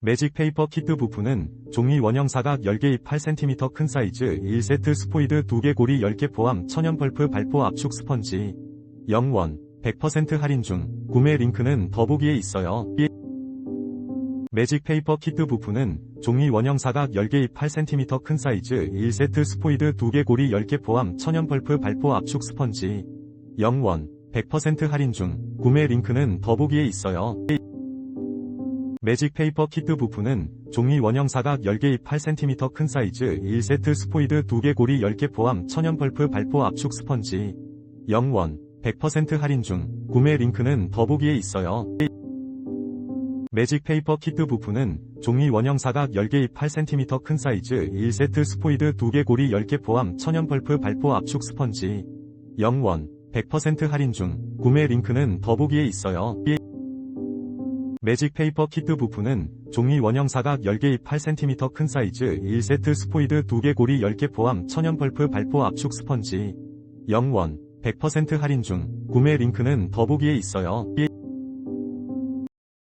매직 페이퍼 키트 부품은 종이 원형 사각 10개 입 8cm 큰 사이즈 1세트 스포이드 2개 고리 10개 포함 천연 펄프 발포 압축 스펀지 0원 100% 할인 중 구매 링크는 더보기에 있어요. 매직 페이퍼 키트 부품은 종이 원형 사각 10개 입 8cm 큰 사이즈 1세트 스포이드 2개 고리 10개 포함 천연 펄프 발포 압축 스펀지 0원 100% 할인 중 구매 링크는 더보기에 있어요. 매직 페이퍼 키트 부품은 종이 원형 사각 10개 입 8cm 큰 사이즈 1세트 스포이드 2개 고리 10개 포함 천연 펄프 발포 압축 스펀지 0원 100% 할인 중 구매 링크는 더보기에 있어요. 매직 페이퍼 키트 부품은 종이 원형 사각 10개 입 8cm 큰 사이즈 1세트 스포이드 2개 고리 10개 포함 천연 펄프 발포 압축 스펀지 0원 100% 할인 중 구매 링크는 더보기에 있어요. 매직 페이퍼 키트 부품은 종이 원형 사각 10개 입 8cm 큰 사이즈 1세트 스포이드 2개 고리 10개 포함 천연 펄프 발포 압축 스펀지. 0원. 100% 할인 중. 구매 링크는 더보기에 있어요.